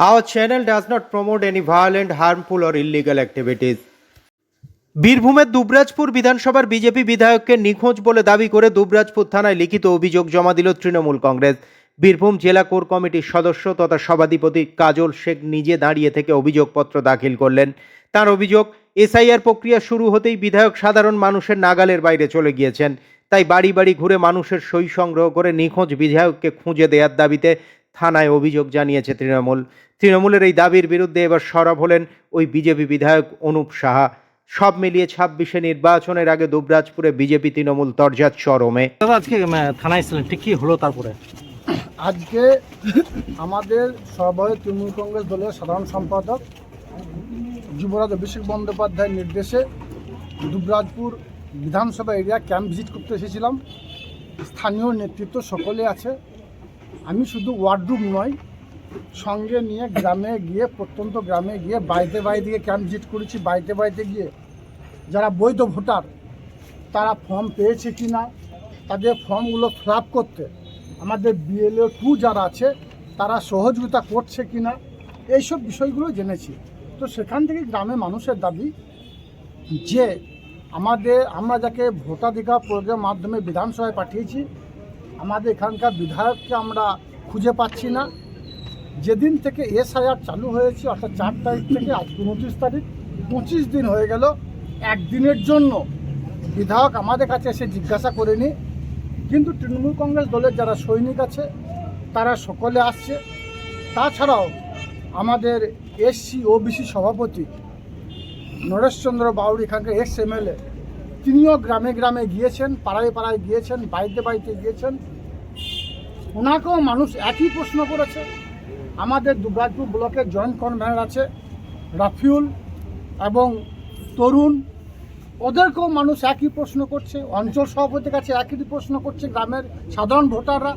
Our channel does not promote any violent, harmful, or illegal activities. বীরভূমের দুবরাজপুর বিধানসভার BJP বিধায়ককে নিখোঁজ বলে দাবি করে দুবরাজপুর থানায় লিখিত অভিযোগ জমা দিল তৃণমূল কংগ্রেস। বীরভূম জেলা কোর কমিটির সদস্য তথা সভাধিপতি কাজল শেখ নিজে দাঁড়িয়ে থেকে অভিযোগপত্র দাখিল করলেন। তার অভিযোগ এসআইআর প্রক্রিয়া শুরু হতেই বিধায়ক সাধারণ মানুষের নাগালের বাইরে চলে গিয়েছেন। তাই বাড়ি বাড়ি ঘুরে মানুষের সই সংগ্রহ করে নিখোঁজ বিধায়ককে খুঁজে দেওয়ার দাবিতে থানায় অভিযোগ জানিয়েছে তৃণমূল। তৃণমূলের এই দাবির বিরুদ্ধে এবার সরব হলেন ওই বিজেপি বিধায়ক অনুপ সাহা। সব মিলিয়ে ছাব্বিশে নির্বাচনের আগে দুবরাজপুরে বিজেপি তৃণমূল তরজাত চরমে। আজকে থানায় এসেছিলেন। ঠিক কি হলো তারপরে? আজকে আমাদের সর্বভারতীয় তৃণমূল কংগ্রেস দলের সাধারণ সম্পাদক যুবরাজ অভিষেক বন্দ্যোপাধ্যায়ের নির্দেশে দুবরাজপুর বিধানসভা এরিয়া ক্যাম্প ভিজিট করতে এসেছিলাম। স্থানীয় নেতৃত্ব সকলে আছে। আমি শুধু ওয়ার্ডরুম নয়, সঙ্গে নিয়ে গ্রামে গিয়ে, প্রত্যন্ত গ্রামে গিয়ে, বাড়িতে বাড়িতে গিয়ে ক্যাম্প ভিজিট করেছি। বাড়িতে বাড়িতে গিয়ে যারা বৈধ ভোটার, তারা ফর্ম পেয়েছে কি না, তাদের ফর্মগুলো ফিল করতে আমাদের বিএলও টু যারা আছে, তারা সহযোগিতা করছে কি না, এইসব বিষয়গুলো জেনেছি। তো সেখান থেকে গ্রামের মানুষের দাবি যে আমাদের, আমরা যাকে ভোটাধিকার প্রয়োগের মাধ্যমে বিধানসভায় পাঠিয়েছি, আমাদের এখানকার বিধায়ককে আমরা খুঁজে পাচ্ছি না। যেদিন থেকে এসআইআর চালু হয়েছে, অর্থাৎ চার তারিখ থেকে আজ উনত্রিশ তারিখ, পঁচিশ দিন হয়ে গেল, একদিনের জন্য বিধায়ক আমাদের কাছে এসে জিজ্ঞাসা করেনি। কিন্তু তৃণমূল কংগ্রেস দলের যারা সৈনিক আছে, তারা সকলে আসছে। তাছাড়াও আমাদের এসসি, ওবিসি সভাপতি নরেশচন্দ্র বাউরি এখানকার এক্স এমএলএ তিনিও গ্রামে গ্রামে গিয়েছেন, পাড়ায় পাড়ায় গিয়েছেন, বাড়িতে বাড়িতে গিয়েছেন। ওনাকেও মানুষ একই প্রশ্ন করেছে। আমাদের দুবরাজপুর ব্লকের জয়েন্ট কনভেনার আছে রাফিউল এবং তরুণ। ওদেরকেও মানুষ একই প্রশ্ন করছে। অঞ্চল সভাপতির কাছে একই প্রশ্ন করছে গ্রামের সাধারণ ভোটাররা।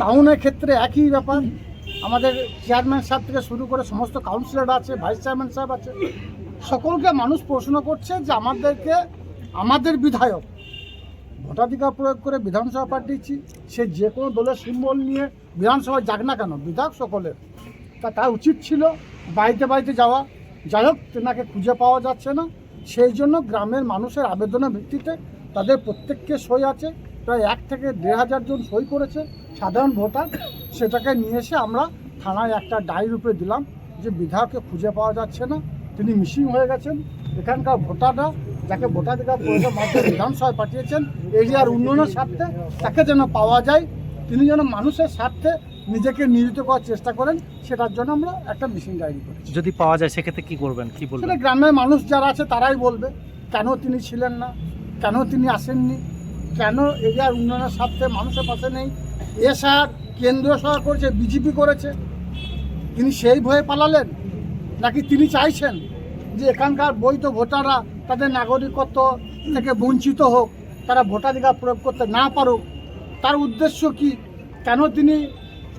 টাউনের ক্ষেত্রে একই ব্যাপার। আমাদের চেয়ারম্যান সাহেব থেকে শুরু করে সমস্ত কাউন্সিলর আছে, ভাইস চেয়ারম্যান সাহেব আছে। সকলকে মানুষ প্রশ্ন করছে যে আমাদেরকে, আমাদের বিধায়ক ভোটাধিকার প্রয়োগ করে বিধানসভা পাঠিয়েছি সে যে কোনো দলের সিম্বল নিয়ে বিধানসভায় যাক না কেন, বিধায়ক সকলের। তা তার উচিত ছিল বাড়িতে বাড়িতে যাওয়া। যাই হোক, তেনাকে খুঁজে পাওয়া যাচ্ছে না। সেই জন্য গ্রামের মানুষের আবেদনের ভিত্তিতে তাদের প্রত্যেককে সই আছে। প্রায় এক থেকে দেড় হাজার জন সই করেছে সাধারণ ভোটার। সেটাকে নিয়ে এসে আমরা থানায় একটা ডায়ের রূপে দিলাম যে বিধায়ককে খুঁজে পাওয়া যাচ্ছে না। তিনি মিসিং হয়ে গেছেন। এখানকার ভোটাররা যাকে ভোটাধিকার প্রয়োগের মাধ্যমে বিধানসভায় পাঠিয়েছেন এরিয়ার উন্নয়নের স্বার্থে তাকে যেন পাওয়া যায় তিনি যেন মানুষের স্বার্থে নিজেকে নিয়োজিত করার চেষ্টা করেন সেটার জন্য আমরা একটা মিসিং ডায়েরি করেছি। যদি পাওয়া যায় সেক্ষেত্রে কি করবেন? কি বলবেন? সেটা গ্রামের মানুষ যারা আছে তারাই বলবে কেন তিনি ছিলেন না? কেন তিনি আসেননি? কেন এরিয়ার উন্নয়নের স্বার্থে মানুষের পাশে নেই? এসআর কেন্দ্রীয় সরকার করেছে বিজেপি করেছে। তিনি সেই ভয়ে পালালেন? নাকি তিনি চাইছেন যে এখানকার বৈধ ভোটাররা তাদের নাগরিকত্ব থেকে বঞ্চিত হোক তারা ভোটাধিকার প্রয়োগ করতে না পারুক? তার উদ্দেশ্য কি? কেন তিনি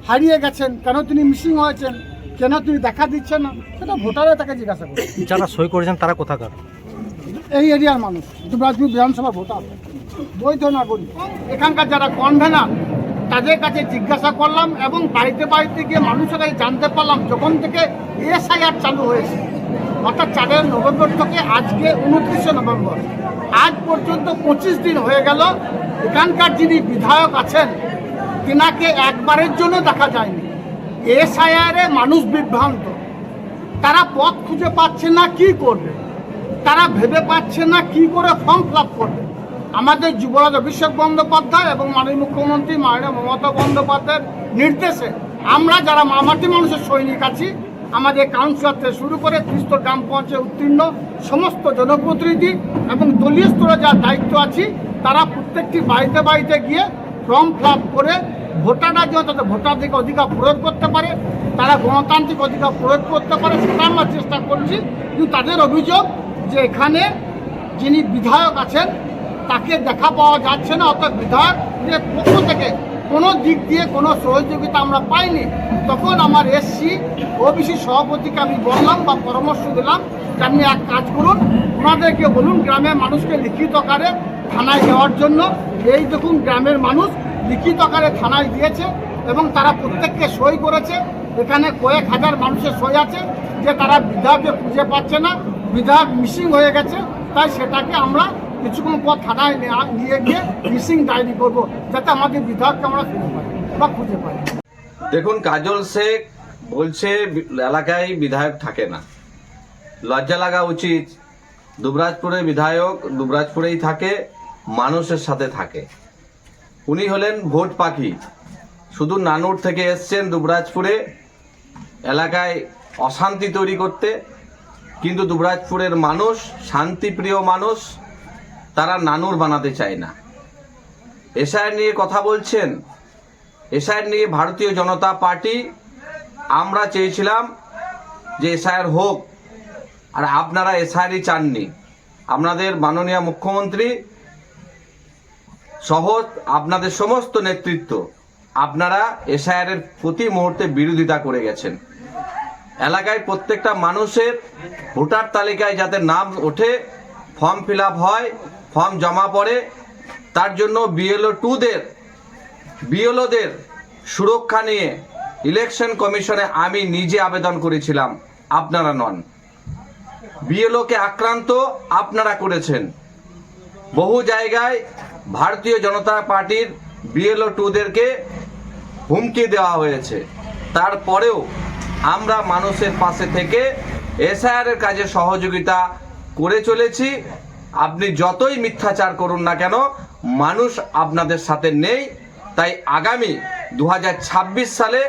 হারিয়ে গেছেন? কেন তিনি মিসিং হয়েছেন? কেন তিনি দেখা দিচ্ছেন না? সেটা ভোটাররা তাকে জিজ্ঞাসা করবে যারা সই করেছেন তারা কোথাকার? এই এরিয়ার মানুষ দুবরাজপুর বিধানসভা ভোটার বৈধ নাগরিক। এখানকার যারা কনভেনার তাদের কাছে জিজ্ঞাসা করলাম এবং বাড়িতে বাড়িতে গিয়ে মানুষের কাছে জানতে পারলাম, যখন থেকে এসআইআর চালু হয়েছে, অর্থাৎ চারের নভেম্বর থেকে আজকে উনত্রিশে নভেম্বর, আজ পর্যন্ত পঁচিশ দিন হয়ে গেল, এখানকার যিনি বিধায়ক আছেন, তেনাকে একবারের জন্য দেখা যায়নি। এসআইআরে মানুষ বিভ্রান্ত। তারা পথ খুঁজে পাচ্ছে না কি করবে, তারা ভেবে পাচ্ছে না কি করে ফর্ম ফিল করবে। আমাদের যুবরাজ অভিষেক বন্দ্যোপাধ্যায় এবং মাননীয় মুখ্যমন্ত্রী মাননীয় মমতা বন্দ্যোপাধ্যায়ের নির্দেশে আমরা যারা মামাটি মানুষের সৈনিক আছি, আমাদের কাউন্সিলর থেকে শুরু করে খ্রিস্ট গ্রাম পঞ্চায়েত উত্তীর্ণ সমস্ত জনপ্রতিনিধি এবং দলীয় স্তরে যার দায়িত্ব আছি, তারা প্রত্যেকটি বাড়িতে বাড়িতে গিয়ে ফর্ম ফিল করে ভোটাররা যেন তাদের ভোটাধিকার অধিকার প্রয়োগ করতে পারে, তারা গণতান্ত্রিক অধিকার প্রয়োগ করতে পারে সেটা আমরা চেষ্টা করছি। কিন্তু তাদের অভিযোগ যে এখানে যিনি বিধায়ক আছেন তাকে দেখা পাওয়া যাচ্ছে না, অর্থাৎ বিধায়কের পক্ষ থেকে কোনো দিক দিয়ে কোনো সহযোগিতা আমরা পাইনি। তখন আমার এসসি, ওবিসি সভাপতিকে আমি বললাম বা পরামর্শ দিলাম যে আপনি এক কাজ করুন, ওনাদেরকে বলুন গ্রামের মানুষকে লিখিত আকারে থানায় যাওয়ার জন্য। এই দেখুন, গ্রামের মানুষ লিখিত আকারে থানায় দিয়েছে এবং তারা প্রত্যেককে সই করেছে। এখানে কয়েক হাজার মানুষের সই আছে যে তারা বিধায়ককে খুঁজে পাচ্ছে না। বিধায়ক মিসিং হয়ে গেছে, তাই সেটাকে আমরা কিছুক্ষণ পর থানায় নেয়া- গিয়ে মিসিং ডায়েরি করব, যাতে আমাদের বিধায়ককে আমরা ফিরে পাই বা খুঁজে পাই। দেখুন, কাজল শেখ বলছে, এলাকায় বিধায়ক থাকে না। লজ্জা লাগা উচিত। দুবরাজপুরের বিধায়ক দুবরাজপুরেই থাকে, মানুষের সাথে থাকে। উনি হলেন ভোট পাখি। শুধু নানুর থেকে এসছেন দুবরাজপুরে, এলাকায় অশান্তি তৈরি করতে। কিন্তু দুবরাজপুরের মানুষ, শান্তিপ্রিয় মানুষ তারা নানুর বানাতে চায় না। এসআইয়ের নিয়ে কথা বলছেন এসআইয়ের নিয়ে ভারতীয় জনতা পার্টি, আমরা চেয়েছিলাম যে এসআইয়ের হোক, আর আপনারা এসআইআরই চাননি। আপনাদের মাননীয় মুখ্যমন্ত্রী সহ আপনাদের সমস্ত নেতৃত্ব, আপনারা এসআইআরের প্রতি মুহূর্তে বিরোধিতা করে গেছেন। এলাকায় প্রত্যেকটা মানুষের ভোটার তালিকায় যাতে নাম ওঠে, ফর্ম ফিল হয় ফর্ম জমা পড়ে, তার জন্য বিএলও টুদের, বিএলওদের সুরক্ষা নিয়ে ইলেকশন কমিশনে আমি নিজে আবেদন করেছিলাম। আপনারা নন। বিএলওকে আক্রান্ত আপনারা করেছেন। বহু জায়গায় ভারতীয় জনতা পার্টির বিএলও টুদেরকে হুমকি দেওয়া হয়েছে। তারপরেও আমরা মানুষের পাশে থেকে এসআইআরের কাজে সহযোগিতা করে চলেছি। আপনি যতই মিথ্যাচার করুন না কেন, মানুষ আপনাদের সাথে নেই। তাই আগামী দু হাজার ছাব্বিশ সালে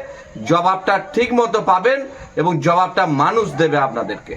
জবাবটা ঠিক মতো পাবেন এবং জবাবটা মানুষ দেবে আপনাদেরকে।